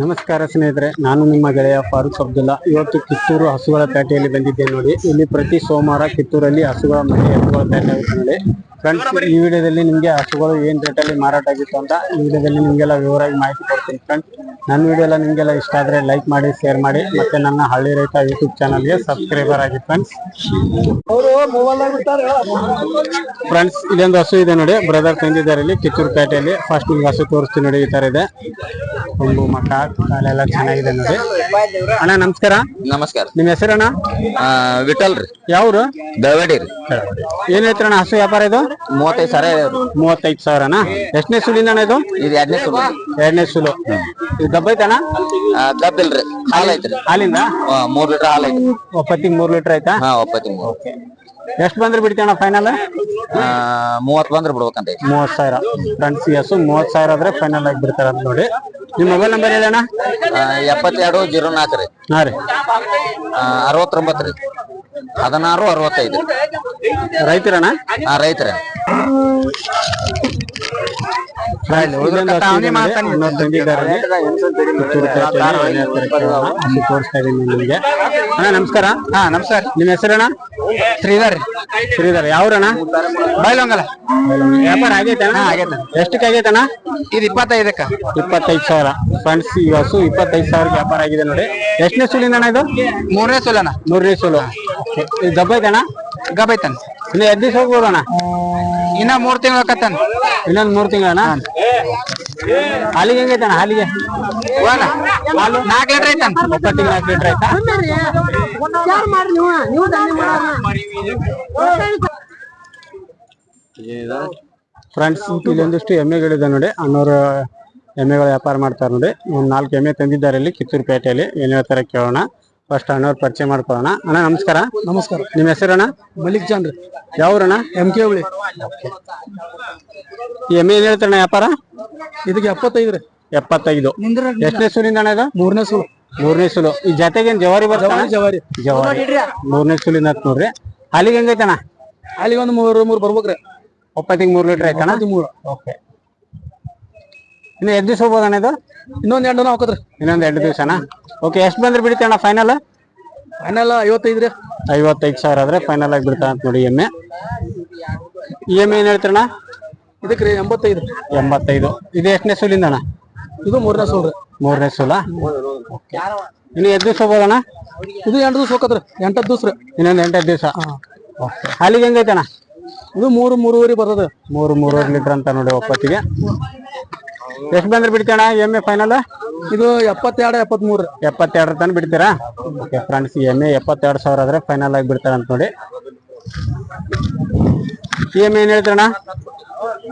ನಮಸ್ಕಾರ ಸ್ನೇಹಿತರೆ, ನಾನು ನಿಮ್ಮ ಗೆಳೆಯ ಫಾರೂಕ್ ಅಬ್ದುಲ್ಲಾ. ಇವತ್ತು ಕಿತ್ತೂರು ಹಸುಗಳ ಪೇಟೆಯಲ್ಲಿ ಬಂದಿದ್ದೇನೆ ನೋಡಿ. ಇಲ್ಲಿ ಪ್ರತಿ ಸೋಮವಾರ ಕಿತ್ತೂರಲ್ಲಿ ಹಸುಗಳ ಮನೆ, ಹಸುಗಳ ಪೇಟೆ ಆಗುತ್ತೆ ನೋಡಿ. ಫ್ರೆಂಡ್ಸ್ ಈ ವಿಡಿಯೋದಲ್ಲಿ ನಿಮಗೆ ಹಸುಗಳು ಏನ್ ರೇಟಲ್ಲಿ ಮಾರಾಟ ಆಗಿತ್ತು ಅಂತ ಈ ವಿಡಿಯೋದಲ್ಲಿ ನಿಮಗೆಲ್ಲ ವಿವರವಾಗಿ ಮಾಹಿತಿ ಕೊಡ್ತೀನಿ. ಫ್ರೆಂಡ್ಸ್ ನನ್ನ ವಿಡಿಯೋ ಎಲ್ಲ ನಿಮಗೆಲ್ಲ ಇಷ್ಟ ಆದರೆ ಲೈಕ್ ಮಾಡಿ ಶೇರ್ ಮಾಡಿ, ಮತ್ತೆ ನನ್ನ ಹಳ್ಳಿ ರೈತ ಯೂಟ್ಯೂಬ್ ಚಾನಲ್ಗೆ ಸಬ್ಸ್ಕ್ರೈಬರ್ ಆಗಿ ಫ್ರೆಂಡ್ಸ್ ಫ್ರೆಂಡ್ಸ್ ಇಲ್ಲೊಂದು ಹಸು ಇದೆ ನೋಡಿ. ಬ್ರದರ್ ತಂದಿದ್ದಾರೆ ಇಲ್ಲಿ ಕಿತ್ತೂರು ಪೇಟೆಯಲ್ಲಿ. ಫಸ್ಟ್ ನಿಮ್ಗೆ ಹಸು ತೋರಿಸ್ತೀನಿ ನೋಡಿ, ಈ ಥರ ಇದೆ. ಒಂದು ಮಕ್ಕ ಕಾಲೆಲ್ಲ ಚೆನ್ನಾಗಿದೆ ನೋಡಿ. ಅಣ್ಣ ನಮಸ್ಕಾರ. ನಮಸ್ಕಾರ. ನಿಮ್ಮ ಹೆಸರಣ್ಣ? ವಿಠಲ್ ರೀ. ಯಾವ್ರು? ದಳವಾಡಿ ರೀ. ಏನ್ ಅಣ್ಣ ಹಸು ವ್ಯಾಪಾರ ಇದು? ಮೂವತ್ತೈದು ಸಾವಿರ ಮೂವತ್ತೈದು ಸಾವಿರನ? ಎಷ್ಟನೇ ಸುಲಿಂದ ಅಣ್ಣ ಇದು? ಇದು ಎರಡನೇ ಸುಲು. ಎರಡನೇ ಸುಲು. ಇದು ದಬ್ಬ ಐತಣ್ಣ? ದಬ್ಬ ಇಲ್ರಿ. ಹಾಲ್ ಐತ್ರಿ. ಹಾಲಿಂದ? ಮೂರ್ ಲೀಟರ್ ಹಾಲ್ ಐತ್ರಿ. ಒಪ್ಪತ್ತಿಗೆ ಮೂರ್ ಲೀಟರ್ ಆಯ್ತಾ? ಹಾ ಒಪ್ಪತ್ತಿ ಮೂರು. ಎಷ್ಟು ಬಂದ್ರೆ ಬಿಡ್ತೀಯಣ್ಣ ಫೈನಲ್ ಆ, ಮೂವತ್ತು ಬಂದ್ರೆ ಬಿಡ್ಬೇಕಂತ. ಮೂವತ್ತು ಮೂವತ್ ಸಾವಿರ. ಫ್ರೆಂಡ್ಸ್ ಎಸ್ ಮೂವತ್ತು ಮೂವತ್ ಸಾವಿರ ಆದ್ರೆ ಫೈನಲ್ ಆಗಿ ಬಿಡ್ತಾರ ಅಂತ ನೋಡಿ. ನಿಮ್ಮ ಮೊಬೈಲ್ ನಂಬರ್ ಇದಣ್ಣ ಎಪ್ಪತ್ತೆರಡು ಜೀರೋ ನಾಲ್ಕು ರೀ. ಹಾ ರೀ. ಅರವತ್ತೊಂಬತ್ತು ರೀ. ಹದಿನಾರು ಅರವತ್ತೈದು. ರೈತರಣ್ಣ? ಹಾ ರೈತರ. ತೋರಿಸ್ತಾ ಇದೀನಿ ನಿಮ್ಗೆ. ಅಣ್ಣ ನಮಸ್ಕಾರ. ಹಾ ನಮಸ್ಕಾರ. ನಿಮ್ಮ ಹೆಸರಣ್ಣ? ಶ್ರೀಧರ್. ಶ್ರೀಧರ್ ಯಾವ್ರಣ್ಣ? ಬೈಲೊಂಗಲ ವ್ಯಾಪಾರ ಆಗೈತೆ ಅಣ್ಣ? ಆಗೈತೆ ಎಷ್ಟಕ್ಕೆ ಆಗೈತಣ್ಣ ಇದು ಇಪ್ಪತ್ತೈದಕ್ಕ. ಇಪ್ಪತ್ತೈದು ಸಾವಿರ. ಫ್ರೆಂಡ್ಸ್ ಈ ಹಸು ಇಪ್ಪತ್ತೈದು ಸಾವಿರ ವ್ಯಾಪಾರ ಆಗಿದೆ ನೋಡಿ. ಎಷ್ಟನೇ ಸುಲಿಂದ ಅಣ್ಣ ಇದು? ಮೂರನೇ ಸುಲನ. ಮೂರನೇ ಸುಲು. ಇದು ಗಬ್ಬ ಐತಣ್ಣ ಇಲ್ಲಿ ಇನ್ನು ಎದ್ದು ಹೋಗ್ಬೋದಣ್ಣ ಇನ್ನ ಮೂರ್ ತಿಂಗಳ ಕತ್ತನ್ ಇನ್ನೊಂದು ಮೂರು ತಿಂಗಳಣ್ಣ ಹಾಲಿಗೆ ಹೆಂಗೈತ ಹಾಲಿಗೆ? ಹಾಲು ನಾಲ್ಕು ಲೀಟರ್ ಐತನ್. ಒಪ್ಪತ್ತಿಗೆ ನಾಲ್ಕು ಲೀಟರ್ ಆಯ್ತಾ? ಫ್ರೆಂಡ್ಸ್ ಇಲ್ಲೊಂದಿಷ್ಟು ಎಮ್ಮೆಗಳಿದೆ ನೋಡಿ. ಅನ್ನೋರು ಎಮ್ಮೆಗಳು ವ್ಯಾಪಾರ ಮಾಡ್ತಾರೆ ನೋಡಿ. ಒಂದ್ ನಾಲ್ಕು ಎಮ್ಮೆ ತಂದಿದ್ದಾರೆ ಇಲ್ಲಿ ಕಿತ್ತೂರು ಪೇಟೆಯಲ್ಲಿ. ಏನ್ ಹೇಳ್ತಾರೆ ಕೇಳೋಣ. ಫಸ್ಟ್ ಅಣ್ಣವ್ರ ಪರಿಚಯ ಮಾಡ್ಕೊಳ್ಳೋಣ. ಅಣ್ಣ ನಮಸ್ಕಾರ. ನಮಸ್ಕಾರ. ನಿಮ್ಮ ಹೆಸರಣ್ಣ ಮಲಿಕ್ ಜಾನ್ ರೀ. ಯಾವ್ರಣ್ಣ ಎಂ ಕೆ ಹುಳಿ ಈ ಎಮ್ಮೆ ಏನ್ ಹೇಳ್ತಾರಣ್ಣ ವ್ಯಾಪಾರ? ಇದಕ್ಕೆ ಎಪ್ಪತ್ತೈದು ರೀ. ಎಪ್ಪತ್ತೈದು. ಎಷ್ಟನೇ ಸುಲಿಂದ ಅಣ್ಣ ಇದು? ಮೂರನೇ ಸುಲು. ಮೂರನೇ ಸುಲು. ಈ ಜೊತೆಗೆ ಏನ್ ಜವಾರಿ ಬರ್ತಾವ ಜವಾರಿ ಜವಾರಿ. ಮೂರನೇ ಸುಲಿಂದ ಹತ್ ನೋಡ್ರಿ ಅಲ್ಲಿಗೆ ಹೆಂಗೈತಣ್ಣ ಅಲ್ಲಿಗೆ ಒಂದು ಮೂರು ಮೂರು ಬರ್ಬೇಕ್ರಿ. ಒಪ್ಪತ್ತಿಗೆ ಮೂರು ಲೀಟರ್ ಆಯ್ತಣ್ಣ? ಮೂರು. ಓಕೆ. ಇನ್ನು ಎಷ್ಟು ದಿವಸ ಹೋಗ್ಬೋದಣ್ಣ ಇದು? ಇನ್ನೊಂದ್ ಎಂಟು ಹಾಕೋದ್ರಿ ಇನ್ನೊಂದು ಎರಡು ದಿವಸನಾ? ಓಕೆ ಎಷ್ಟು ಬಂದ್ರೆ ಬಿಡ್ತೀಯಣ್ಣ ಫೈನಲ್ ಫೈನಲ್ ಐವತ್ತೈದು ರೀ. ಐವತ್ತೈದು ಸಾವಿರ ಆದ್ರೆ ಫೈನಲ್ ಆಗಿ ಬಿಡ್ತಾ ಅಂತ ನೋಡಿ ಎಮ್ಮೆ. ಇ ಎಂ ಏನು ಹೇಳ್ತೀರಣ್ಣ? ಇದಕ್ಕೆ ರೀ ಎಂಬತ್ತೈದು. ಎಂಬತ್ತೈದು. ಇದು ಎಷ್ಟನೇ ಸೂಲಿಂದ ಅಣ್ಣ ಇದು ಮೂರನೇ ಸೋಲ್ರಿ ಮೂರನೇ ಸೂಲ? ಇನ್ನು ಎಷ್ಟು ದಿವಸ ಹೋಗ್ಬೋದಣ್ಣ? ಇದು ಎಂಟು ದಿವಸ ಹೋಗತ್ರಿ ಎಂಟತ್ತು ದಿವಸ ರೀ. ಇನ್ನೊಂದು ಎಂಟತ್ತು ದಿವಸ? ಹಾಲಿಗೆ ಹೆಂಗೈತಣ್ಣ? ಇದು ಮೂರು ಮೂರುವರೆ ಬರ್ತದೆ. ಮೂರು ಮೂರುವರೆ ಲೀಟರ್ ಅಂತ ನೋಡಿ ಒಪ್ಪತ್ತಿಗೆ ಎಷ್ಟು ಬಂದ್ರೆ ಬಿಡ್ತಾನ ಎಂ ಎ ಫೈನಲ್ ಇದು ಎಪ್ಪತ್ತೆರಡು ಎಪ್ಪತ್ಮೂರು. ಎಪ್ಪತ್ತೆರಡು ತನಕ ಬಿಡ್ತೀರಾ? ಓಕೆ ಫ್ರೆಂಡ್ಸ್ ಎ ಎಪ್ಪತ್ತೆರಡು ಸಾವಿರ ಆದ್ರೆ ಫೈನಲ್ ಆಗಿ ಬಿಡ್ತಾರ ಅಂತ ನೋಡಿ. ಎಂ ಏನ್ ಹೇಳ್ತಾರಣ್ಣ?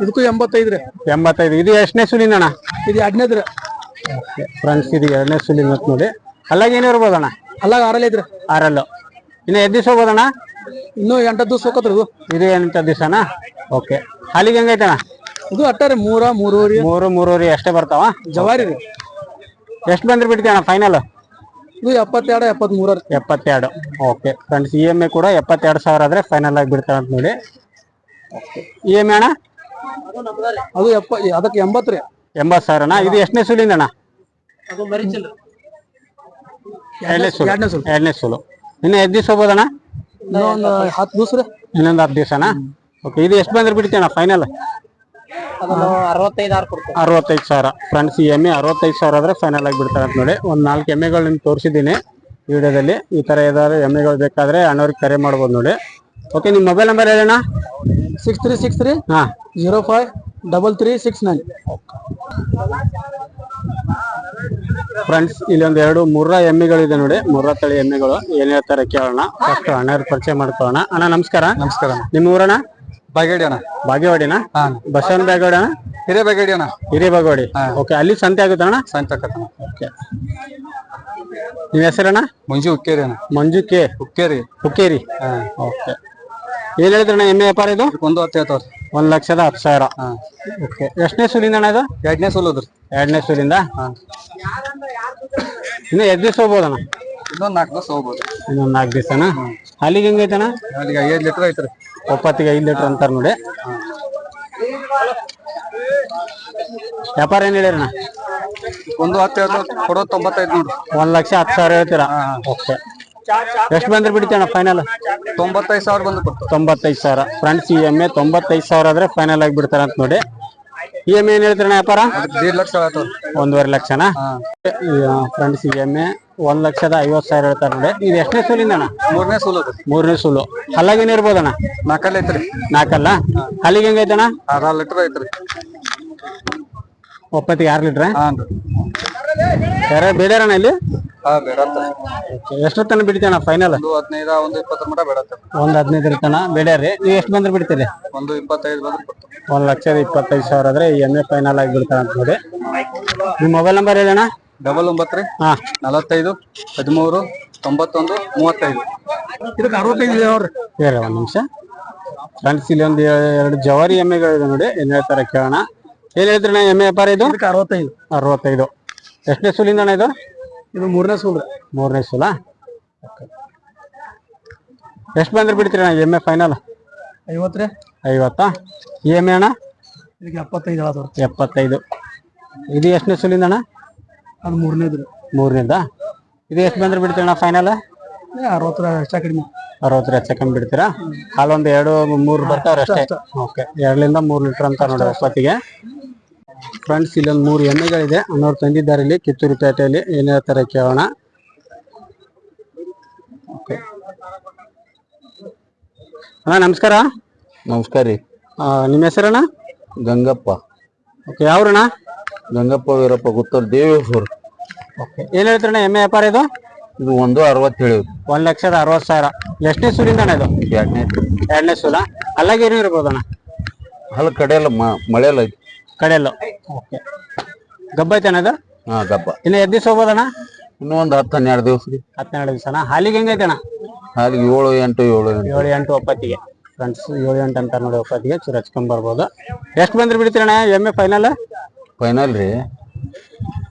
ಇದಕ್ಕೂ ಎಂಬತ್ತೈದು ರೀ. ಎಂಬತ್ತೈದು. ಇದು ಎಷ್ಟನೇ ಸುಲಿನ ಅಣ್ಣ ಇದು ಎರಡನೇದು ರೀ. ಫ್ರೆಂಡ್ಸ್ ಇದು ಎರಡನೇ ಸುಲಿನ ಅಂತ ನೋಡಿ. ಅಲ್ಲಾಗ ಏನೇ ಇರ್ಬೋದಣ್ಣ? ಅಲ್ಲಾಗ ಆರಲ್ಲಿ ಐತ್ರಿ. ಆರಲ್ಲು. ಇನ್ನು ಎದ್ದು ದಿವಸ ಹೋಗೋದಣ್ಣ? ಇನ್ನೂ ಎಂಟತ್ತು ದಿವಸ ಹೋಗತ್ರಿ ಇದು. ಇದು ಎಂಟ ದಿವಸನಾ? ಓಕೆ ಅಲ್ಲಿಗೆ ಹೆಂಗೈತಣ್ಣ? ಇದು ಅಟ್ಟಾರಿ ಮೂರ ಮೂರುವರೆ? ಮೂರು ಮೂರುವರೆ ಅಷ್ಟೇ ಬರ್ತಾವ? ಜವಾರಿ ರೀ. ಎಷ್ಟು ಬಂದ್ರೆ ಬಿಡ್ತೀಯಣ್ಣ ಫೈನಲ್ ಇದು ಎಪ್ಪತ್ತೆರಡು ಎಪ್ಪತ್ತ್ ಮೂರ ಎಪ್ಪತ್ತೆರಡು. Okay. Friends E M I ಕೂಡ ಎಪ್ಪತ್ತೆರಡು ಸಾವಿರ ಆದ್ರೆ ಫೈನಲ್ ಆಗಿ ಬಿಡ್ತಾರೆ ಅಂತ ನೋಡಿ. ಇ ಎಂ ಐ ಅಣ್ಣ? ಅದು ಎಪ್ಪ ಅದಕ್ಕೆ ಎಂಬತ್ತು ರೀ. ಎಂಬತ್ತು ಸಾವಿರನಾ ಇದು ಎಷ್ಟನೇ ಸುಲಿಂದ ಅಣ್ಣ? ಎರಡನೇ ಸುಲು. ಎರಡನೇ ಸುಲು. ಇನ್ನು ಎಷ್ಟು ದಿವಸ ಹೋಗ್ಬೋದಣ್ಣ ಇನ್ನೊಂದು ಹತ್ತು ದಿವಸ ರೀ. ಇನ್ನೊಂದು ಹತ್ತು ದಿವಸನಾ? ಓಕೆ. ಇದು ಎಷ್ಟು ಬಂದ್ರೆ ಬಿಡ್ತೀಯಣ್ಣ ಫೈನಲ್ ಅರವತ್ತೈದು ಆರು ಕೊಡ್ತೀವಿ ಅರವತ್ತೈದು ಸಾವಿರ. ಫ್ರೆಂಡ್ಸ್ ಈ ಎಮ್ಮೆ ಅರವತ್ತೈದು ಸಾವಿರ ಆದ್ರೆ ಫೈನಲ್ ಆಗಿ ಬಿಡ್ತಾರೆ ಅಂತ ನೋಡಿ. ಒಂದು ನಾಲ್ಕು ಎಮ್ಮೆಗಳು ನಿಮ್ಗೆ ತೋರಿಸಿದ್ದೀನಿ ವಿಡಿಯೋದಲ್ಲಿ. ಈ ಥರ ಎಂ ಎಮ್ಮೆಗಳು ಬೇಕಾದ್ರೆ ಅಣ್ಣವ್ರಿಗೆ ಕರೆ ಮಾಡ್ಬೋದು ನೋಡಿ. ಓಕೆ ನಿಮ್ಮ ಮೊಬೈಲ್ ನಂಬರ್ ಹೇಳೋಣ ಸಿಕ್ಸ್ ತ್ರೀ ಸಿಕ್ಸ್ ತ್ರೀ ಹಾ. Zero five double three six nine friends ಇಲ್ಲಿ ಒಂದು ಎರಡು ಮುರ್ರ ಎಮ್ಮೆಗಳಿದೆ ನೋಡಿ. ಮೂರ ತಳಿ ಎಮ್ಮೆಗಳು. ಏನ್ ಹೇಳ್ತಾರೆ ಕೇಳೋಣ. ಫಸ್ಟ್ ಅಣ್ಣವ್ರ ಪರಿಚಯ ಮಾಡ್ಕೊಳ್ಳೋಣ. ಅಣ್ಣ ನಮಸ್ಕಾರ. ನಮಸ್ಕಾರ. ನಿಮ್ಮ ಊರಣ್ಣ? ಬಾಗೇಡಿ ಅಣ್ಣ. ಬಾಗೇವಾಡಿನ? ಬಸವನ ಬಾಗೇವಾಡಿ ಅಣ್ಣ? ಹಿರೇ ಬಾಗೇಡಿ ಅಣ್ಣ. ಹಿರಿಯ ಬಾಗೇವಾಡಿ ಓಕೆ ಅಲ್ಲಿ ಸಂತೆ ಆಗುತ್ತೆ ಅಣ್ಣ? ಸಂತೆ ಓಕೆ ನಿಮ್ಮ ಹೆಸರಣ್ಣ ಮಂಜು ಹುಕ್ಕೇರಿ ಅಣ್ಣ. ಮಂಜು ಕೆ. ಹುಕ್ಕೇರಿ. ಹುಕ್ಕೇರಿ? ಓಕೆ ಏನ್ ಹೇಳಿದ್ರಣ್ಣ ಎಮ್ಮೆ ವ್ಯಾಪಾರ ಇದು? ಒಂದು ಹತ್ತು ಹೇಳ್ತಾವ್ರಿ. ಒಂದ್ ಲಕ್ಷದ ಹತ್ತು ಸಾವಿರ. ಓಕೆ ಎಷ್ಟನೇ ಸೂಲಿಂದ ಅಣ್ಣ ಇದು? ಎರಡನೇ ಸೋಲೋದ್ರಿ ಎರಡನೇ ಸುಲಿಂದ? ಇನ್ನು ಎದ್ ದಿವಸ ಹೋಗ್ಬೋದಣ್ಣ? ಇನ್ನೊಂದ್ ನಾಲ್ಕು ದಿವಸ ಹೋಗ್ಬೋದು. ಇನ್ನೊಂದ್ ನಾಲ್ಕು ದಿವಸನ? ಅಲ್ಲಿಗೆ ಹೆಂಗೈತಣ್ಣ? ಅಲ್ಲಿಗೆ ಐದು ಲೀಟರ್ ಐತ್ರಿ. ಒಪ್ಪತ್ತಿಗೆ ಐದು ಲೀಟರ್ ಅಂತಾರೆ ನೋಡಿ. ವ್ಯಾಪಾರ ಏನ್ ಹೇಳಿರಣ್ಣ ಒಂದು ಹತ್ತು ಕೊಡೋ ತೊಂಬತ್ತೈದು ನೋಡಿ. ಒಂದ್ ಲಕ್ಷ ಹತ್ತು ಸಾವಿರ ಹೇಳ್ತೀರಾ? ಓಕೆ. ಎಷ್ಟು ಬಂದ್ರೆ ಬಿಡ್ತೀಯಣ್ಣ ಫೈನಲ್ ತೊಂಬತ್ತೈದು ಸಾವಿರ ಬಂದು ತೊಂಬತ್ತೈದು ಸಾವಿರ. ಫ್ರೆಂಡ್ಸ್ ಇ ಎಂ ಎ ತೊಂಬತ್ತೈದು ಸಾವಿರ ಆದ್ರೆ ಫೈನಲ್ ಆಗಿ ಬಿಡ್ತಾರ ಅಂತ ನೋಡಿ. ಇ ಎಂ ಎ ಏನ್ ಹೇಳ್ತೀರಣ್ಣ ವ್ಯಾಪಾರ? ಒಂದೂವರೆ ಲಕ್ಷನಾ? ಫ್ರೆಂಡ್ಸ್ ಇ ಎಂ ಎಮ್ಮೆ ಒಂದ್ ಲಕ್ಷದ ಐವತ್ ಸಾವಿರ ಹೇಳ್ತಾರ ನೋಡಿ. ಇದು ಎಷ್ಟನೇ ಸೂಲಿಂದ ಅಣ್ಣ? ಮೂರನೇ ಸೂಲು ಮೂರನೇ ಸೂಲು. ಹಲ್ಲಾಗೇನ್ ಇರ್ಬೋದಣ್ಣ ನಾಲ್ಕಲ್ಲಿ ಐತ್ರಿ. ನಾಲ್ಕಲ್ಲ ಹಲ್ಲಿಗೆ ಹೆಂಗೈತಣ್ಣ ಅರ್ಧ ಲೀಟರ್ ಐತ್ರಿ. ಒಪ್ಪತ್ತಿಗೆ ಆರ್ ಲೀಟ್ರ? ಹಾನ್ ರೀ ಯಾರು ಬೇಡಾರಣ್ಣ ಇಲ್ಲಿ? ಹಾ ಬೇಡ ಅಂತ ಎಷ್ಟು ತನ ಬಿಡ್ತಾನ ಫೈನಲ್ ಒಂದು ಹದಿನೈದ ಒಂದು ಇಪ್ಪತ್ತರ ಮಟ ಬೇಡ ಅಂತ ಒಂದ್ ಹದಿನೈದು ತನ ಬೇಡ್ಯಾರಿ ನೀವು ಎಷ್ಟು ಬಂದ್ರೆ ಬಿಡ್ತೀರಿ? ಒಂದು ಇಪ್ಪತ್ತೈದು ಬಂದ್ರೆ ಒಂದ್ ಲಕ್ಷದ ಇಪ್ಪತ್ತೈದು ಸಾವಿರ ಆದ್ರೆ ಈ ಎ ಫೈನಲ್ ಆಗಿ ಬಿಡ್ತಾನ ಅಂತ ನೋಡಿ. ನಿಮ್ಮ ಮೊಬೈಲ್ ನಂಬರ್ ಹೇಳಣ್ಣ ಡಬಲ್ ಒಂಬತ್ತು ರೀ ಹಾ. ನಲವತ್ತೈದು ಹದಿಮೂರು ತೊಂಬತ್ತೊಂದು ಮೂವತ್ತೈದು. ಇದಕ್ಕೆ ಅರವತ್ತೈದು ನೋಡ್ರಿ ಹೇಳಿ ಒಂದು ನಿಮಿಷ. ಫ್ರೆಂಡ್ಸ್ ಇಲ್ಲಿ ಒಂದು ಎರಡು ಜವಾರಿ ಎಮ್ಮೆಗಳಿದೆ ನೋಡಿ. ಏನ್ ಹೇಳ್ತಾರೆ ಕೇಳೋಣ. ಏನ್ ಹೇಳ್ತೀರಣ್ಣ ಎಮ್ಮೆ ವ್ಯಾಪಾರ ಇದು? ಇದಕ್ಕೆ ಅರವತ್ತೈದು. ಅರವತ್ತೈದು. ಎಷ್ಟನೇ ಸೂಲಿಂದ ಅಣ್ಣ ಇದು? ಇದು ಮೂರನೇ ಸೂಲ್ ಮೂರನೇ ಸೂಲ? ಎಷ್ಟು ಬಂದ್ರೆ ಬಿಡ್ತೀರಿ ಅಣ್ಣ ಎಮ್ಮೆ ಫೈನಲ್ ಐವತ್ತು ರೀ. ಐವತ್ತಾ? ಎಮ್ಮೆ ಅಣ್ಣ? ಇದಕ್ಕೆ ಎಪ್ಪತ್ತೈದು ಎಪ್ಪತ್ತೈದು. ಇದು ಎಷ್ಟನೇ ಸೂಲಿಂದ ಅಣ್ಣ? ಅದು ಮೂರನೇದು ಮೂರನೇದ? ಇದು ಎಷ್ಟು ಬಂದ್ರೆ ಬಿಡ್ತೀರಣ್ಣ ಫೈನಲ್ ಅರವತ್ತರ ಹೆಚ್ಚ ಕಡಿಮೆ. ಅರವತ್ತರ ಹೆಚ್ಚಕಂಡ್ ಬಿಡ್ತೀರಾ? ಹಾಲೊಂದು ಎರಡು ಮೂರು ಬರ್ತಾವ್ರ ಅಷ್ಟೇ? ಓಕೆ ಎರಡರಿಂದ ಮೂರು ಲೀಟರ್ ಅಂತ ನೋಡಿ ಒಪ್ಪತ್ತಿಗೆ ಫ್ರೆಂಡ್ಸ್ ಇಲ್ಲೊಂದು ಮೂರು ಎಮ್ಮೆಗಳಿದೆ. ಅನ್ನೋರು ತಂದಿದ್ದಾರೆ ಇಲ್ಲಿ ಕಿತ್ತೂರು ಪೇಟೆಯಲ್ಲಿ. ಏನ್ ಹೇಳ್ತಾರೆ ಕೇಳೋಣ. ಓಕೆ ಅಣ್ಣ ನಮಸ್ಕಾರ. ನಮಸ್ಕಾರ ರೀ. ನಿಮ್ಮ ಹೆಸರಣ್ಣ? ಗಂಗಪ್ಪ. ಓಕೆ ಯಾವ್ರಣ್ಣ? ಗಂಗಪ್ಪ ವೀರಪ್ಪ ಗುತ್ತೂರು ದೇವೇಶ್ವರ್. ಏನ್ ಹೇಳ್ತೀರಣ್ಣ ಎಮ್ಮೆ ವ್ಯಾಪಾರ ಇದು? ಇದು ಒಂದು ಅರವತ್ತು ಹೇಳಿದ್ರು. ಒಂದ್ ಲಕ್ಷದ ಅರವತ್ತು ಸಾವಿರ. ಎಷ್ಟನೇ ಸೂಲಿಂದ ಅಣ್ಣ ಇದು? ಎರಡನೇ ಎರಡನೇ ಸೂಲ ಅಲ್ಲಾಗೇನು ಇರ್ಬೋದಣ್ಣ ಹಲ್ ಕಡೆಯಲ್ಲ ಮಳೆಲ್ಲ ಐತಿ. ಕಡೆಯಲ್ಲ. ಓಕೆ. ಗಬ್ಬ ಐತಣ್ಣ ಇದು? ಹಾ ಗಬ್ಬ. ಇನ್ನು ಎದ್ದು ಹೋಗ್ಬೋದಣ್ಣ? ಇನ್ನೂ ಒಂದು ಹತ್ತು ಹನ್ನೆರಡು ದಿವಸ ರೀ ಹತ್ತೆರಡು ದಿವಸನ? ಹಾಲಿಗೆ ಹೆಂಗೈತಣ್ಣ ಹಾಲಿಗೆ ಏಳು ಎಂಟು ಏಳು ಎಂಟು. ಏಳು ಎಂಟು ಒಪ್ಪತ್ತಿಗೆ. ಫ್ರೆಂಡ್ಸ್ ಏಳು ಎಂಟು ಅಂತ ನೋಡಿ ಒಪ್ಪತ್ತಿಗೆ ಚೂರು ಹಚ್ಕೊಂಡ್ ಬರ್ಬೋದು. ಎಷ್ಟು ಬಂದ್ರೆ ಬಿಡ್ತೀರಣ್ಣ ಎಮ್ಮೆ ಫೈನಲ್ ಫೈನಲ್ ರೀ.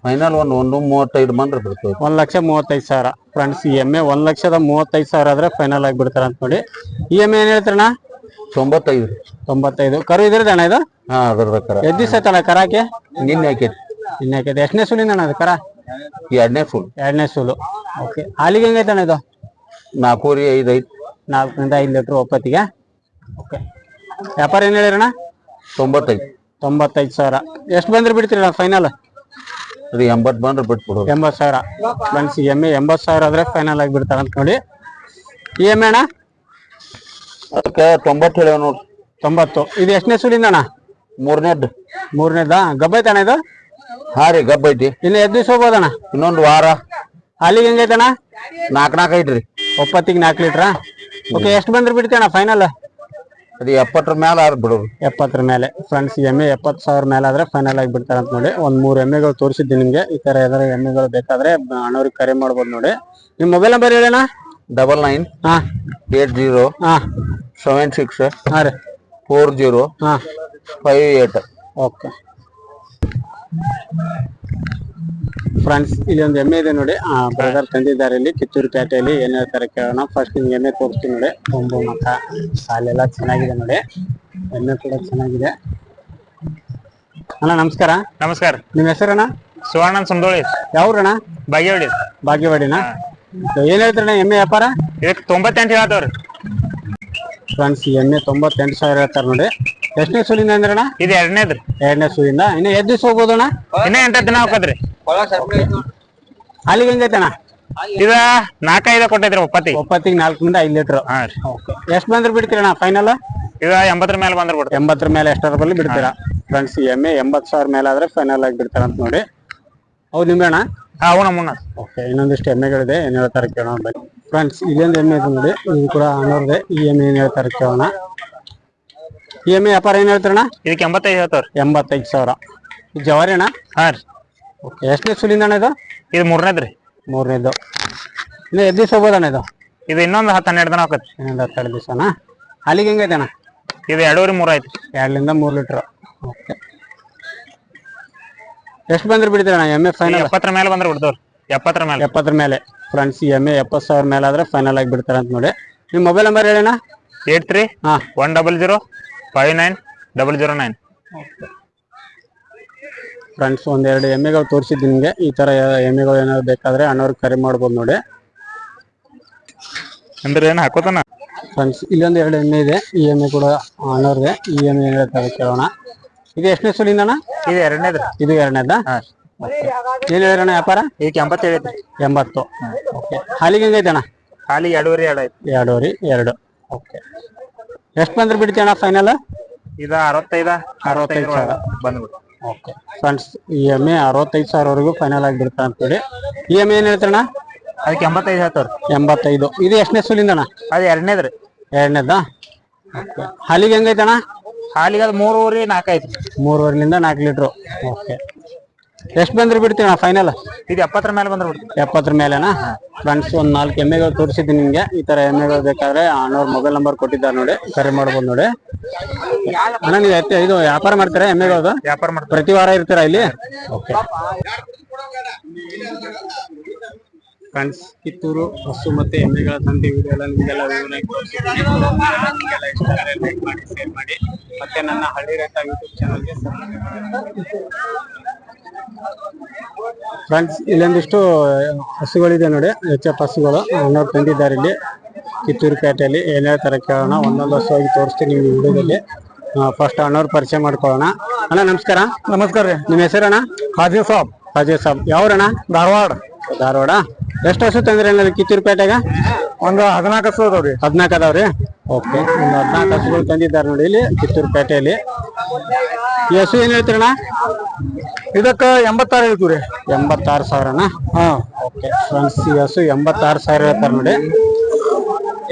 ಫೈನಲ್ ಒಂದು ಒಂದು ಮೂವತ್ತೈದು ಬಂದ್ರೆ ಬಿಡ್ತೀವಿ ಒಂದು ಲಕ್ಷ ಮೂವತ್ತೈದು ಸಾವಿರ. ಫ್ರೆಂಡ್ಸ್ ಎಂ ಎ ಒಂದು ಲಕ್ಷದ ಮೂವತ್ತೈದು ಸಾವಿರ ಆದ್ರೆ ಫೈನಲ್ ಆಗಿ ಬಿಡ್ತಾರ ಅಂತ ನೋಡಿ. ಇ ಎಂ ಎ ಏನ್ ಹೇಳ್ತಾರಣ್ಣ? ತೊಂಬತ್ತೈದು. ತೊಂಬತ್ತೈದು. ಕರು ಇದ್ರದ ಅಣ್ಣ ಇದು? ಹಾ ಅದ್ರ ಕರ. ಎದ್ದು ದಿವಸ ಐತಣ್ಣ ಕರಾಕೆ ನಿನ್ನೆ ಹಾಕೈತಿ ನಿನ್ನೆ ಹಾಕೈತೆ ಎಷ್ಟನೇ ಸುಲಿನ ಅಣ್ಣ ಅದು ಕರ? ಎರಡನೇ ಫುಲ್ ಎರಡನೇ ಸೂಲು. ಓಕೆ ಹಾಲಿಗೆ ಹೆಂಗೈತೆ ಅಣ್ಣ ಇದು? ನಾಲ್ಕೂರಿ ಐದು ಐದು ನಾಲ್ಕರಿಂದ ಐದು ಲೀಟ್ರ್ ಒಪ್ಪತ್ತಿಗೆ. ಓಕೆ ವ್ಯಾಪಾರ ಏನು ಹೇಳಿರಣ್ಣ? ತೊಂಬತ್ತೈದು. ತೊಂಬತ್ತೈದು ಸಾವಿರ. ಎಷ್ಟು ಬಂದ್ರೆ ಬಿಡ್ತೀರಣ್ಣ ಫೈನಲ್ ಅದು ಎಂಬತ್ತು ಬಂದ್ರೆ ಬಿಟ್ಬಿಡು ಎಂಬತ್ತು ಸಾವಿರ. ಫ್ರೆಂಡ್ಸ್ ಎ ಎಂಬತ್ತು ಸಾವಿರ ಆದ್ರೆ ಫೈನಲ್ ಆಗಿ ಬಿಡ್ತಾರ ಅಂತ ನೋಡಿ ಈ ಎಮ್ಮೆ ಅಣ್ಣ? ಅದಕ್ಕೆ ತೊಂಬತ್ತು ಹೇಳ ನೋಡ್ರಿ ತೊಂಬತ್ತು. ಇದು ಎಷ್ಟನೇ ಸೂಲಿಂದ ಅಣ್ಣ? ಮೂರನೇದ್ದು. ಮೂರನೇದಾ ಗಬ್ಬೈತಣ್ಣ ಇದು? ಹಾ ರೀ ಗಬ್ಬ ಐತಿ ಇನ್ನು ಎದ್ದು ದಿವಸ ಹೋಗ್ಬೋದಣ್ಣ ಇನ್ನೊಂದು ವಾರ. ಹಾಲಿಗೆ ಹೆಂಗೈತಣ್ಣ ನಾಲ್ಕು ನಾಲ್ಕು ಐತ್ರಿ. ಒಪ್ಪತ್ತಿಗೆ ನಾಲ್ಕು ಲೀಟ್ರಾ? ಓಕೆ ಎಷ್ಟು ಬಂದ್ರೆ ಬಿಡ್ತೀಯಣ್ಣ ಫೈನಲ್ ಅದು ಎಪ್ಪತ್ತರ ಮೇಲೆ ಆದ್ರೆ ಬಿಡೋರು ಎಪ್ಪತ್ತರ ಮೇಲೆ ಫ್ರೆಂಡ್ಸ್ ಎಮ್ಮೆ ಎಪ್ಪತ್ತು ಸಾವಿರ ಮೇಲೆ ಆದ್ರೆ ಫೈನಲ್ ಆಗಿ ಬಿಡ್ತಾರೆ ಅಂತ ನೋಡಿ. ಒಂದ್ ಮೂರು ಎಮ್ಮೆಗಳು ತೋರಿಸಿದ್ದೆ ನಿಮ್ಗೆ. ಈ ತರ ಯಾವ್ದಾರ ಎಮ್ಮೆಗಳು ಬೇಕಾದ್ರೆ ಅಣ್ಣವ್ರಿಗೆ ಕರೆ ಮಾಡ್ಬೋದು ನೋಡಿ. ನಿಮ್ ಮೊಬೈಲ್ ನಂಬರ್ ಹೇಳೋಣ ಡಬಲ್ ನೈನ್ ಹಾ. ಏಟ್ ಜೀರೋ ಹಾ. ಸೆವೆನ್ ಸಿಕ್ಸ್ ಹಾ ರೀ. ಫೋರ್ ಜೀರೋ ಹಾ. ಫೈವ್ ಏಟ್ ಓಕೆ ಫ್ರೆಂಡ್ಸ್ ಇಲ್ಲಿ ಒಂದು ಎಮ್ಮೆ ಇದೆ ನೋಡಿ. ಆ ಬ್ರದರ್ ತಂದಿದ್ದಾರೆ ಇಲ್ಲಿ ಕಿತ್ತೂರು ಪೇಟೆಯಲ್ಲಿ. ಏನ್ ಹೇಳ್ತಾರೆ ಕೇಳೋಣ. ಫಸ್ಟ್ ನಿಮ್ಗೆ ಎಮ್ಮೆ ತೋರಿಸ್ತೀನಿ ನೋಡಿ. ಕೊಂಬು ಮಖ ಸಾಲೆಲ್ಲ ಚೆನ್ನಾಗಿದೆ ನೋಡಿ. ಎಮ್ಮೆ ಕೂಡ ಚೆನ್ನಾಗಿದೆ. ಅಣ್ಣ ನಮಸ್ಕಾರ. ನಮಸ್ಕಾರ. ನಿಮ್ಮ ಹೆಸರಣ್ಣ? ಸುವರ್ಣನ್ ಸಂದೋಳಿ. ಯಾವ್ರಣ್ಣ? ಭಾಗ್ಯವಾಡಿ ಭಾಗ್ಯವಾಡಿನ ಏನ್ ಹೇಳ್ತಾರಣ್ಣ ಎಮ್ಮೆ ವ್ಯಾಪಾರ? ಇದಕ್ಕೆ ತೊಂಬತ್ತೆಂಟು ಹೇಳ್ತಾವ್ರಿ. ಫ್ರೆಂಡ್ಸ್ ಎಮ್ಮೆ ತೊಂಬತ್ತೆಂಟು ಸಾವಿರ ಹೇಳ್ತಾರೆ ನೋಡಿ. ಎಷ್ಟನೇ ಸೂಲಿಂದ ಅಂದ್ರಣ್ಣ? ಇದು ಎರಡನೇದ್ರಿ. ಎರಡನೇ ಸೂಲಿಂದ. ಇನ್ನ ಎದ್ ದಿವಸ ಹೋಗ್ಬೋದಣ್ಣ? ಇನ್ನ ಎಂಟ ದಿನ ಹೋಗ್ರಿ ಅಲ್ಲಿಗೆ ಹೆಂಗೈತಣ ಇದ ನಾಲ್ಕೈದ ಕೊಟ್ಟೈತ್ರಿ ಒಪ್ಪತ್ತಿ. ಒಪ್ಪತ್ತಿಗೆ ನಾಲ್ಕರಿಂದ ಐದು ಲೀಟರ್. ಎಷ್ಟ್ ರೀ. ಓಕೆ. ಎಷ್ಟು ಬಂದ್ರೆ ಬಿಡ್ತೀರಣ ಫೈನಲ್ ಇದ ಎಂಬತ್ತರ ಮೇಲೆ ಬಂದ್ರೆ ಬಿಡ್ತೀವಿ. ಎಂಬತ್ತರ ಮೇಲೆ ಎಷ್ಟರ ಬಲ್ಲಿ ಬಿಡ್ತೀರಾ? ಫ್ರೆಂಡ್ಸ್ ಈ ಎಮ್ಮೆ ಎಂಬತ್ತು ಸಾವಿರ ಮೇಲೆ ಆದ್ರೆ ಫೈನಲ್ ಆಗಿ ಬಿಡ್ತಾರ ಅಂತ ನೋಡಿ. ಹೌದು ಹಾ ಅವು ನಮ್ಮನ್ನ ಓಕೆ ಇನ್ನೊಂದಿಷ್ಟು ಎಮ್ಮೆಗಳಿದೆ ಏನ್ ಹೇಳ್ತಾರೆ ಕೇಳೋಣ ಬನ್ನಿ. ಫ್ರೆಂಡ್ಸ್ ಇಲ್ಲೊಂದು ಎಮ್ಮೆ ಇದೆ ನೋಡಿ ಇದು ಕೂಡ ಅನ್ನೋರ್ದೆ ಈ ಎಮ್ಮೆ ಏನ್ ಹೇಳ್ತಾರೆ ಕೇಳೋಣ. ಈ ಐ ವ್ಯಾಪಾರ ಏನ್ ಹೇಳ್ತಾರಣ ಇದಕ್ಕೆ ಎಂಬತ್ತೈದು ಹೇಳ್ತಾವ್ರಿ. ಎಂಬತ್ತೈದು ಸಾವಿರ. ಇದು ಜವಾರಿ ಅಣ್ಣ ಹಾ ರೀ. ಓಕೆ ಎಷ್ಟನೇ ಸುಲಿಂದ ಅಣ್ಣ ಇದು? ಇದು ಮೂರನೇದ್ರಿ ಮೂರನೇದು. ಇನ್ನು ಎದ್ದು ದಿವಸ ಅಣ್ಣ ಇದು? ಇದು ಇನ್ನೊಂದು ಹತ್ತು ಹನ್ನೆರಡು ದಿನ ಹೋಗತ್ರಿ ಇನ್ನೊಂದು ಹತ್ತೆರಡು ದಿವಸನಾ? ಅಲ್ಲಿಗೆ ಹೆಂಗೈತೆ ಅಣ್ಣ ಇದು ಎರಡೂವರೆ ಮೂರು ಆಯ್ತು ಎರಡರಿಂದ ಮೂರು ಲೀಟ್ರ್. ಓಕೆ. ಎಷ್ಟು ಬಂದ್ರೆ ಎಂ ಎ ಫೈನಲ್ ಎಪ್ಪತ್ತರ ಮೇಲೆ ಬಂದ್ರೆ ಬಿಡ್ತಾವ್ರಿ. ಎಪ್ಪತ್ತರ ಮೇಲೆ. ಎಪ್ಪತ್ತರ ಮೇಲೆ. ಫ್ರೆಂಡ್ಸ್ ಎಂ ಎ ಎಪ್ಪತ್ತು ಸಾವಿರ ಮೇಲೆ ಆದ್ರೆ ಫೈನಲ್ ಆಗಿ ಬಿಡ್ತಾರೆ ಅಂತ ನೋಡಿ. ನಿಮ್ಮ ಮೊಬೈಲ್ ನಂಬರ್ ಹೇಳಣ್ಣ? ಏಟ್ ತ್ರೀ ಹಾಂ. One double zero five nine double zero nine friends ಒಂದೆರಡು ಎಮ್ಮೆಗಳು ತೋರಿಸಿದ್ದು ನಿಮಗೆ. ಈ ತರ ಎಮ್ಮೆಗಳು ಏನಾದ್ರು ಬೇಕಾದ್ರೆ ಅಣ್ಣವ್ರಿಗೆ ಕರೆ ಮಾಡ್ಬೋದು ನೋಡಿ. ಅಂದ್ರೆ ಏನು ಹಾಕೋತಾನ? ಫ್ರೆಂಡ್ಸ್ ಇಲ್ಲೊಂದು ಎರಡು ಎಮ್ಮೆ ಇದೆ. ಈ ಎಮ್ಮೆ ಕೂಡ ಅಣ್ಣವ್ರಿಗೆ ಈ ಎಮ್ಮೆ ಹೇಳ್ತಾರೆ ಕೇಳೋಣ. ಇದು ಎಷ್ಟನೇ ಸುಲಿಂದಣ್ಣ ಇದು ಎರಡನೇದ್ರಿ ಇದು ಎರಡನೇದ? ಏನ್ ಹೇಳಿರಣ್ಣ ವ್ಯಾಪಾರ? ಈಗ ಎಂಬತ್ತೇಳು ಐತೆ. ಎಂಬತ್ತು. ಓಕೆ ಹಾಲಿಗೆ ಹೆಂಗೈತೆ ಅಣ್ಣ? ಹಾಲಿಗೆ ಎರಡೂವರೆ ಎರಡು ಐತೆ ಎರಡೂವರೆ ಎರಡು. ಓಕೆ ಎಷ್ಟು ಬಂದ್ರೆ ಬಿಡ್ತೀವಿ ಅಣ್ಣ ಫೈನಲ್ ಇದ ಅರವತ್ತೈದ ಅರವತ್ತೈದು ಸಾವಿರ. ಬಂದ್ಬಿಟ್ಟು ಓಕೆ. ಫ್ರೆಂಡ್ಸ್ ಈ ಎಮ್ಮೆ ಅರವತ್ತೈದು ಸಾವಿರವರೆಗೂ ಫೈನಲ್ ಆಗಿ ಬಿಡ್ತಾ ಅಂತೇಳಿ ಇ ಎಂ ಏನ್ ಹೇಳ್ತಾರಣ್ಣ? ಅದಕ್ಕೆ ಎಂಬತ್ತೈದು ಹೇಳ್ತಾವ್ರಿ. ಎಂಬತ್ತೈದು. ಇದು ಎಷ್ಟನೇ ಸುಲಿಂದಣ್ಣ ಅದು ಎರಡನೇದ್ರಿ. ಎರಡನೇದಾ? ಓಕೆ. ಹಾಲಿಗೆ ಹೆಂಗೈತಣ್ಣ? ಹಾಲಿಗೆ ಅದು ಮೂರುವರೆ ನಾಲ್ಕೈದು. ಮೂರುವರೆಲಿಂದ ನಾಲ್ಕು ಲೀಟ್ರು ಓಕೆ. ಎಷ್ಟು ಬಂದ್ರೆ ಬಿಡ್ತೀವಿ ನಾ ಫೈನಲ್ ಇದು ಎಪ್ಪತ್ತರ ಮೇಲೆ ಬಂದ್ರೆ ಬಿಡ್ತೀವಿ. ಎಪ್ಪತ್ತರ ಮೇಲೆನಾ? ಫ್ರೆಂಡ್ಸ್ ಒಂದು ನಾಲ್ಕು ಎಮ್ಮೆಗಳು ತೋರಿಸಿದ್ದೀನಿ ನಿಮಗೆ. ಈ ಥರ ಎಮ್ಮೆಗಳು ಬೇಕಾದ್ರೆ ಅಣ್ಣವ್ರ ಮೊಬೈಲ್ ನಂಬರ್ ಕೊಟ್ಟಿದ್ದಾರೆ ನೋಡಿ. ಕರೆ ಮಾಡ್ಬೋದು ನೋಡಿ. ಅಣ್ಣ ನೀವು ಎತ್ತೆ ಇದು ವ್ಯಾಪಾರ ಮಾಡ್ತೀರಾ ಎಮ್ಮೆಗಳದು ವ್ಯಾಪಾರ ಮಾಡ್ತಾರೆ ಪ್ರತಿ ವಾರ ಇರ್ತೀರಾ ಇಲ್ಲಿ? ಓಕೆ. ಫ್ರೆಂಡ್ಸ್ ಕಿತ್ತೂರು ಹಸು ಮತ್ತೆ ಎಮ್ಮೆಗಳ ತಂದೆ ವಿಡಿಯೋ ಎಲ್ಲ ನಿಮಗೆಲ್ಲ ನಿಮಗೆಲ್ಲ ಇಷ್ಟ ಆದರೆ ಲೈಕ್ ಮಾಡಿ ಶೇರ್ ಮಾಡಿ ಮತ್ತೆ ನನ್ನ ಹಳ್ಳಿ ರೈತ ಯೂಟ್ಯೂಬ್ ಚಾನಲ್ಗೆ ಫ್ರೆಂಡ್ಸ್ ಇಲ್ಲೊಂದಿಷ್ಟು ಹಸುಗಳಿದೆ ನೋಡಿ ಎಚ್ ಎಫ್ ಹಸುಗಳು. ನೋಡಿ ತಂದಿದ್ದಾರೆ ಇಲ್ಲಿ ಕಿತ್ತೂರು ಪೇಟೆಯಲ್ಲಿ ಏನೇ ತರ ಕೇಳೋಣ ಒಂದೊಂದು ಹಸುವಾಗಿ ತೋರಿಸ್ತೀನಿ ನೀವು ವಿಡಿಯೋದಲ್ಲಿ. ಫಸ್ಟ್ ಅಣ್ಣವ್ರ ಪರಿಚಯ ಮಾಡ್ಕೊಳ್ಳೋಣ. ಅಣ್ಣ ನಮಸ್ಕಾರ. ನಮಸ್ಕಾರ ರೀ. ನಿಮ್ಮ ಹೆಸರಣ್ಣ? ಹಾಜಿ ಸಾಬ್. ಹಾಜಿ ಸಾಬ್. ಯಾವ್ರಣ್ಣ? ಧಾರವಾಡ. ಧಾರವಾಡ. ಎಷ್ಟು ಹಸು ತಂದ್ರಿ ಅಣ್ಣ ಕಿತ್ತೂರು ಪೇಟೆಗ ಒಂದು ಹದಿನಾಲ್ಕು ಹಸು ಅದಾವ್ರಿ. ಹದಿನಾಲ್ಕು ಅದಾವ್ರಿ? ಓಕೆ. ಒಂದು ಹದಿನಾಲ್ಕು ಹಸುಗಳು ತಂದಿದ್ದಾರೆ ನೋಡಿ ಇಲ್ಲಿ ಕಿತ್ತೂರು ಪೇಟೆಯಲ್ಲಿ ಈ ಹಸು ಏನ್ ಹೇಳ್ತೀರಣ್ಣ? ಇದಕ್ಕ ಎಂಬತ್ತಾರು ಹೇಳ್ತೀವಿ ರೀ ಎಂಬತ್ತಾರು ಸಾವಿರನ? ಹಾ. ಓಕೆ ಫ್ರೆಂಡ್ಸ್ ಈ ಹಸು ಎಂಬತ್ತಾರು ಸಾವಿರ ಹೇಳ್ತಾರೆ ನೋಡಿ.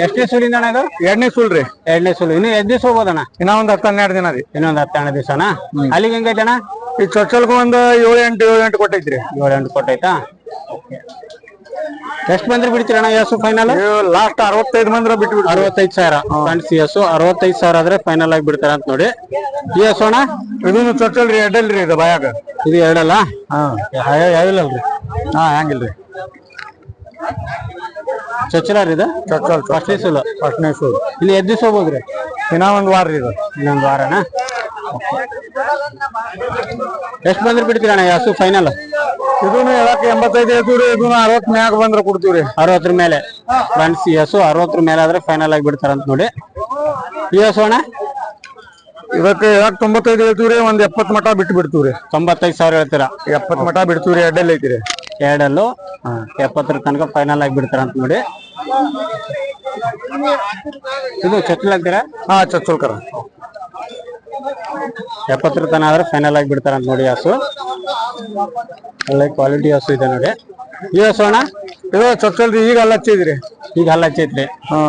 ಎಷ್ಟನೇ ಸುಲಿಂದ ಅಣ್ಣ ಇದು? ಎರಡನೇ ಸುಳ್ರಿ ರೀ ಎರಡನೇ ಸುಳ್ಳು ಇನ್ನು ಎಷ್ಟು ದಿವಸ ಹೋಗೋದಣ್ಣ? ಇನ್ನ ಒಂದ್ ಹತ್ತು ಹನ್ನೆರಡು ದಿನ ರೀ. ಇನ್ನೊಂದು ಹತ್ತೆರಡು ದಿವಸನಾ? ಅಲ್ಲಿಗೆ ಹೆಂಗೈತೆ ಅಣ್ಣ ಈ ಚೊಚ್ಚಲ್ಗೂ ಒಂದು ಏಳು ಎಂಟು ಏಳು ಎಂಟು ಕೊಟ್ಟೈತ್ರಿ. ಏಳು ಎಂಟು ಕೊಟ್ಟೈತಾ? ಓಕೆ ಎಷ್ಟು ಬಂದ್ರೆ ಬಿಡ್ತೀರಣ್ಣ ಹಸು ಫೈನಲ್ ಲಾಸ್ಟ್ ಅರವತ್ತೈದು ಮಂದ್ರ ಬಿಟ್ಟು ಅರವತ್ತೈದು ಸಾವಿರ. ಫ್ರೆಂಡ್ಸ್ ಎಸ್ ಅರವತ್ತೈದು ಸಾವಿರ ಆದ್ರೆ ಫೈನಲ್ ಆಗಿ ಬಿಡ್ತಾರ ಅಂತ ನೋಡಿ. ಹಸು ಅಣ್ಣ? ಇದೊಂದು ಚೊಚ್ಚಲ್ರಿ ರೀ ಎಡ್ಡಲ್ರಿ ಇದು ಬಾಯಾಗ. ಇದು ಎರಡಲ್ಲ? ಹಾ. ಯಾವಿಲ್ಲಲ್ರಿ? ಹಾ ಹಂಗಿಲ್ರಿ ಚೊಚ್ಚಲಾರ ಇದು? ಚೊಚ್ಚಲ್ ಫಸ್ಟ್ ಸುಲು. ಫಸ್ಟ್ನೇ ಸುಲ್. ಇಲ್ಲಿ ಎದ್ದು ಹೋಗ್ಬೋದ್ರಿ ಇನ್ನ ಒಂದ್ ವಾರ ರೀ ಇದು. ಇನ್ನೊಂದು ವಾರನಾ? ಎಷ್ಟ್ ಬಂದ್ರೆ ಬಿಡ್ತೀರಣ್ಣ ಯಾಸು ಫೈನಲ್ ಇದನ್ನು ಹೇಳಕ್ ಎಂಬತ್ತೈದು ಹೇಳ್ತೀವಿ ರೀ ಇದನ್ನು ಅರವತ್ ಮ್ಯಾಗ ಬಂದ್ರ ಕೊಡ್ತೀವಿ ರೀ ಅರವತ್ತರ ಮೇಲೆ. ಫ್ರೆಂಡ್ಸ್ ಹಸು ಅರವತ್ತರ ಮೇಲೆ ಆದ್ರೆ ಫೈನಲ್ ಆಗಿ ಬಿಡ್ತಾರಂತ ನೋಡಿ. ಎಸ್ ಅಣ್ಣ? ಇದಕ್ಕೆ ಹೇಳಕ್ ತೊಂಬತ್ತೈದು ಹೇಳ್ತೀವಿ ರೀ ಒಂದ್ ಎಪ್ಪತ್ ಮಠ ಬಿಟ್ಟು ಬಿಡ್ತೀವಿ ರೀ ತೊಂಬತ್ತೈದು ಸಾವಿರ ಹೇಳ್ತೀರಾ? ಎಪ್ಪತ್ ಮಠ ಬಿಡ್ತೀವಿ ಎರಡಲ್ಲಿ ಐತಿರಿ. ಎರಡಲ್ಲೂ? ಎಪ್ಪತ್ತರ ತನಕ ಫೈನಲ್ ಆಗಿ ಬಿಡ್ತಾರಂತ ನೋಡಿ. ಇದು ಚೊಚ್ಚಲ್ ಹಾಕ್ತೀರಾ? ಹಾ ಚೊಚ್ಚಲ್ಕರ ಎಪ್ಪತ್ತರ ತನ ಆದ್ರೆ ಫೈನಲ್ ಆಗಿ ಬಿಡ್ತಾರಂತ ನೋಡಿ ಹಸು. ಒಳ್ಳೆ ಕ್ವಾಲಿಟಿ ಹಸು ಇದೆ ನೋಡಿ. ಈ ಹಸು ಅಣ್ಣ ಇದು ಚೊಚ್ಚಲ್ದು ಈಗ ಅಲ್ಲ ಹಚ್ಚಿದ್ರಿ ಈಗ ಹಲ್ಲ ಹಚ್ಚೈತ್ರಿ ಹಾ.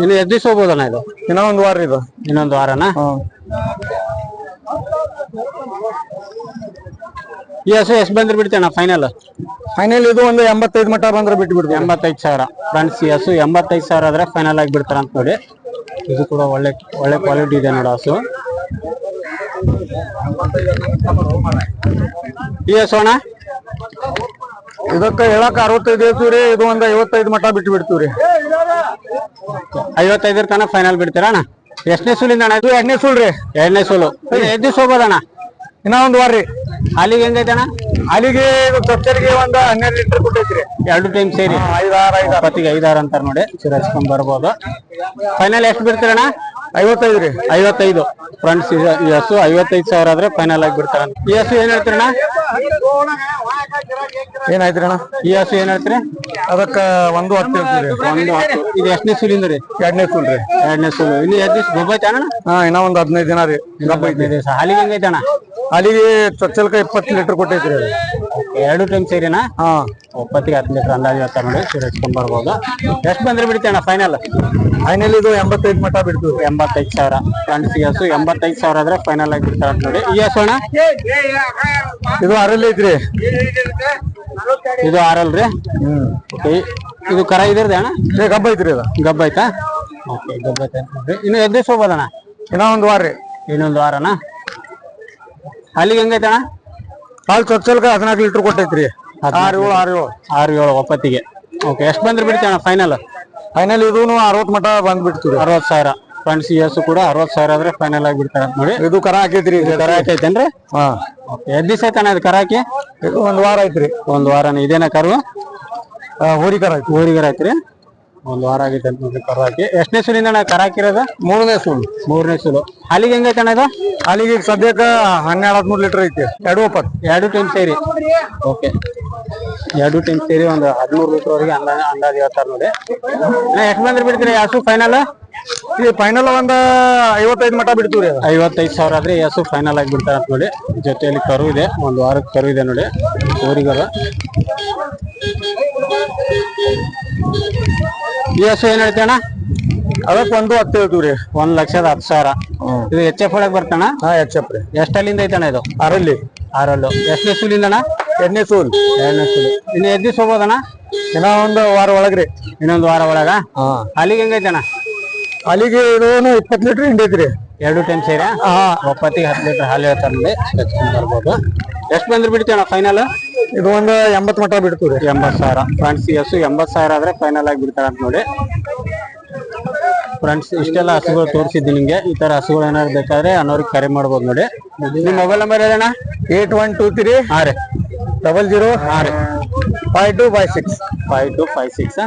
ಇನ್ನು ಎದ್ದು ದಿವಸ ಹೋಗ್ಬೋದಣ್ಣ ಇದು? ಇನ್ನೊಂದು ಒಂದ್ ವಾರ ಇದು. ಇನ್ನೊಂದು ವಾರನಾ? ಹಾ. ಈ ಹಸು ಎಷ್ಟು ಬಂದ್ರೆ ಬಿಡ್ತೇಣ ಫೈನಲ್ ಫೈನಲ್ ಇದು ಒಂದು ಎಂಬತ್ತೈದು ಮಟ್ಟ ಬಂದ್ರೆ ಬಿಟ್ಟು ಬಿಡ್ತೀವಿ ಎಂಬತ್ತೈದು ಸಾವಿರ. ಫ್ರೆಂಡ್ಸ್ ಈ ಹಸು ಎಂಬತ್ತೈದು ಸಾವಿರ ಆದ್ರೆ ಫೈನಲ್ ಆಗಿ ಬಿಡ್ತಾರ ಅಂತ ನೋಡಿ. ಇದು ಕೂಡ ಒಳ್ಳೆ ಒಳ್ಳೆ ಕ್ವಾಲಿಟಿ ಇದೆ ನೋಡಿ ಹಸು. ಅಣ್ಣ ಇದಕ್ಕೆ ಹೇಳಕ್ ಅರವತ್ತೈದು ಹೇಳ್ತೀವಿ ರೀ ಇದು ಒಂದ್ ಐವತ್ತೈದು ಮಠ ಬಿಟ್ಟು ಬಿಡ್ತೀವಿ ರೀ ಐವತ್ತೈದರ ತನಕ ಫೈನಲ್ ಬಿಡ್ತೀರಾ ಅಣ್ಣ? ಎಷ್ಟನೇ ಸುಲಿಂದ ಅಣ್ಣ? ಇದು ಎರಡನೇ ಸೂಲ್ ರೀ ಎರಡನೇ ಸುಲು. ಎದ್ದು ದಿವಸ ಹೋಗೋದಣ್ಣ? ಇನ್ನ ಒಂದ್ ವಾರ ರೀ. ಹಾಲಿಗೆ ಹೆಂಗೈತೆ ಅಣ್ಣ ಅಲ್ಲಿಗೆ ಚೊಚ್ಚಲ್ಗೆ ಒಂದ್ ಹನ್ನೆರಡು ಲೀಟರ್ ಕೊಟ್ಟೈತ್ರಿ. ಎರಡು ಟೈಮ್ ಸೇರಿ? ಐದಾರು ಐದಾರು ಅಂತಾರ ಐದಾರು ಅಂತಾರ ನೋಡಿ ಚಿರಸ್ಕೊಂಡ್ ಬರ್ಬೋದು. ಫೈನಲ್ ಎಷ್ಟು ಬಿಡ್ತೀರಣ್ಣ? ಐವತ್ತೈದು ರೀ. ಐವತ್ತೈದು. ಫ್ರೆಂಡ್ಸ್ ಹಸು ಐವತ್ತೈದು ಸಾವಿರ ಆದ್ರೆ ಫೈನಲ್ ಆಗಿ ಬಿಡ್ತಾರ ಈ ಹಸು ಏನ್ ಹೇಳ್ತೀರಣ್ಣ? ಏನಾಯ್ತ್ರಿ ಅಣ್ಣ ಈ ಹಸು ಏನ್ ಹೇಳ್ತೀರಿ? ಅದಕ್ಕ ಒಂದು ಹತ್ತು ಹೇಳ್ತೀರಿ. ಒಂದು ಹತ್ತು. ಇದು ಎಷ್ಟನೇ ಸೂಲಿಂದ ರೀ? ಎರಡನೇ ಸೂಲ್ ರೀ. ಎರಡನೇ ಸೂಲು. ಇಲ್ಲಿ ಎದ್ದು ದಿವಸ ಅಣ್ಣ ಹಾ ಇನ್ನ ಒಂದ್ ಹದಿನೈದು ದಿನ ರೀ. ಗಬ್ಬ ಐತಿ ದಿವಸ. ಹಾಲಿಗೆ ಹೆಂಗೈತೆ ಅಣ್ಣ ಅಲ್ಲಿಗೆ ಚೊಚ್ಚಲ್ಕ ಇಪ್ಪತ್ತು ಲೀಟರ್ ಕೊಟ್ಟೈತ್ರಿ ಅದು ಎರಡು ಟೈಮ್ ಸೇರಿನಾ? ಹಾ. ಒಪ್ಪತ್ತಿಗೆ ಹತ್ತು ಲೀಟರ್ ಅಂದಾಜು ಹೇಳ್ತಾರೆ ನೋಡಿ ಸಿರಸ್ಕೊಂಡ್ ಬರ್ಬೋದು. ಎಷ್ಟು ಬಂದ್ರೆ ಬಿಡ್ತೀವಿ ಅಣ್ಣ ಫೈನಲ್ ಫೈನಲ್ ಇದು ಎಂಬತ್ತೈದು ಮಟ್ಟ ಬಿಡ್ತೀವಿ. ಎಂಬತ್ತೈದು ಸಾವಿರ. ಫ್ರೆಂಡ್ಸ್ ಈ ಹಸು ಎಂಬತ್ತೈದು ಸಾವಿರ ಆದ್ರೆ ಫೈನಲ್ ಆಗಿ ಬಿಡ್ತಾರ ನೋಡಿ. ಈ ಅಣ್ಣ? ಇದು ಅರಲ್ಲಿ ಐತ್ರಿ ಇದು ಆರಲ್ ರೀ ಹ್ಮ್. ಓಕೆ. ಇದು ಕರ ಇದ್ರದೆ ಅಣ್ಣ? ಏ ಗಬ್ಬ ಐತ್ರಿ ಇದು. ಗಬ್ಬ ಐತಾ ಓಕೆ ಗಬ್ಬ ಆಯ್ತಾ ನೋಡ್ರಿ. ಇನ್ನು ಎದ್ದು ದಿವಸ ಹೋಗ್ಬೋದಣ್ಣ? ಇನ್ನ ಒಂದ್ ವಾರ ರೀ. ಇನ್ನೊಂದು ವಾರನಾ? ಅಲ್ಲಿಗೆ ಹೆಂಗೈತೆ ಅಣ್ಣ? ಹಾಲು ಚೊಚ್ಚಲ್ಕ ಹದಿನಾಲ್ಕು ಲೀಟರ್ ಕೊಟ್ಟೈತ್ರಿ. ಆರು ಏಳು ಆರು ಏಳು. ಆರು ಏಳು ಒಪ್ಪತ್ತಿಗೆ. ಓಕೆ ಎಷ್ಟು ಬಂದ್ರೆ ಬಿಡ್ತೀವಿ ಅಣ್ಣ ಫೈನಲ್ ಫೈನಲ್ ಇದೂ ಅರವತ್ತು ಮಟ ಬಂದ್ಬಿಡ್ತೀವಿ ಅರವತ್ತು ಸಾವಿರ. ಫ್ರೆಂಡ್ಸ್ ಎಸ್ ಕೂಡ ಅರವತ್ತು ಸಾವಿರ ಆದ್ರೆ ಫೈನಲ್ ಆಗಿ ಬಿಡ್ತಾರೆ ನೋಡಿ. ಇದು ಕರ ಹಾಕೈತ್ರಿ ಕರ ಹಾಕೈತೇನ್ರಿ? ಹಾ. ಎದ್ದು ದಿವಸ ಐತಣ್ಣ ಇದು ಕರ ಹಾಕಿ? ಇದು ಒಂದು ವಾರ ಐತ್ರಿ ಒಂದು ವಾರನ. ಇದೇನ ಕರು? ಹೋರಿಗರ ಐತಿ ಕರ ಐತ್ರಿ ಒಂದ್ ವಾರ ಆಗಿದೆ ಅಂತ ನೋಡ್ರಿ ಕರು ಹಾಕಿ. ಎಷ್ಟನೇ ಸುಲಿಂದ ಅಣ್ಣ ಕರ ಹಾಕಿರೋದ? ಮೂರನೇ ಸುಲ್. ಮೂರನೇ ಸುಲು. ಹಾಲಿಗೆ ಹೆಂಗೈತೆ ಅಣ್ಣ ಇದು? ಅಲ್ಲಿಗೆ ಈಗ ಸದ್ಯಕ್ಕ ಹನ್ನೆರಡು ಹದಿಮೂರು ಲೀಟರ್ ಐತಿ. ಎರಡು ಒಪ್ಪತ್ತು. ಎರಡು ಟೈಮ್ ಸೇರಿ. ಓಕೆ. ಎರಡು ಟೈಮ್ ಸೇರಿ ಒಂದು ಹದಿಮೂರು ಲೀಟರ್ ವರೆಗೆ ಅಂದಾಜ ಅಂದಾಜು ಹೇಳ್ತಾರೆ ನೋಡಿ. ಎಷ್ಟು ಬಂದ್ರೆ ಬಿಡ್ತೀರಿ? ಯಾಸು ಫೈನಲ್ ಈ ಫೈನಲ್ ಒಂದ್ ಐವತ್ತೈದು ಮಟ ಬಿಡ್ತೀವ್ರಿ ಐವತ್ತೈದು ಸಾವಿರ ಆದ್ರೆ ಯಾಸು ಫೈನಲ್ ಆಗಿ ಬಿಡ್ತಾರೆ ಅಂತ ನೋಡಿ. ಜೊತೆಯಲ್ಲಿ ಕರು ಇದೆ. ಒಂದು ವಾರಕ್ಕೆ ಕರು ಇದೆ ನೋಡಿ. ಊರಿಗರ ಈ ಹಸು ಏನ್ ಹೇಳ್ತೇಣ ಅದಕ್ಕೆ ಒಂದು ಹತ್ತು ಹೇಳ್ತೀವ್ರಿ ಒಂದ್ ಲಕ್ಷದ ಹತ್ತು ಸಾವಿರ. ಇದು ಎಚ್ ಎಫ್ ಒಳಗೆ ಬರ್ತಾನ ಹಾ ಎಚ್ ರೀ. ಎಷ್ಟಲ್ಲಿಂದ ಐತಣ ಇದು? ಅರಲ್ಲಿ ಆರಲ್ಲು. ಎಷ್ಟನೇ ಸೂಲಿಂದ ಎರಡನೇ ಎಣ್ಣೆ ಸೂಲ್. ಎರಡನೇ ಸೂಲು. ಇನ್ನು ಎದ್ದು ಹೋಗೋದಣ್ಣ ಇನ್ನ ಒಂದು ವಾರ ಒಳಗ್ರಿ ಇನ್ನೊಂದು ವಾರ ಒಳಗ? ಹಾ. ಅಲ್ಲಿಗೆ ಹೆಂಗೈತಣ್ಣ ಅಲ್ಲಿಗೆ ಇದು ಇಪ್ಪತ್ತು ಲೀಟ್ರ್ ಹಿಂಡೈತ್ರಿ ಎರಡು ಟೈಮ್ ಸೇರಿ? ಹಾ. ಒಪ್ಪತ್ತಿಗೆ ಹತ್ತು ಲೀಟರ್ ಹಾಲು ಹೇಳ್ತಾರೆ ಬರ್ಬೋದು. ಎಷ್ಟು ಬಂದ್ರೆ ಬಿಡ್ತೀವಣ್ಣ ಫೈನಲ್ ಇದು ಒಂದು ಎಂಬತ್ತು ಮಟ್ಟ ಬಿಡ್ತೀವಿ. ಎಂಬತ್ತು ಸಾವಿರ. ಫ್ರೆಂಡ್ಸ್ ಹಸು ಎಂಬತ್ತು ಸಾವಿರ ಆದ್ರೆ ಫೈನಲ್ ಆಗಿ ಬಿಡ್ತಾರೆ ಅಂತ ನೋಡಿ. ಫ್ರೆಂಡ್ಸ್ ಇಷ್ಟೆಲ್ಲ ಹಸುಗಳು ತೋರಿಸಿದ್ದೀನಿ ನಿಮಗೆ. ಈ ತರ ಹಸುಗಳು ಏನಾದ್ರು ಬೇಕಾದ್ರೆ ಅನ್ನೋರಿಗೆ ಕರೆ ಮಾಡ್ಬೋದು ನೋಡಿ. ನಿಮ್ಮ ಮೊಬೈಲ್ ನಂಬರ್ ಹೇಳೋಣ ಏಟ್ ಒನ್ ಟೂ ತ್ರೀ ಹಾ ರೀ. ಡಬಲ್ ಜೀರೋ ಹಾ ರೀ. Five two five six. Five two five six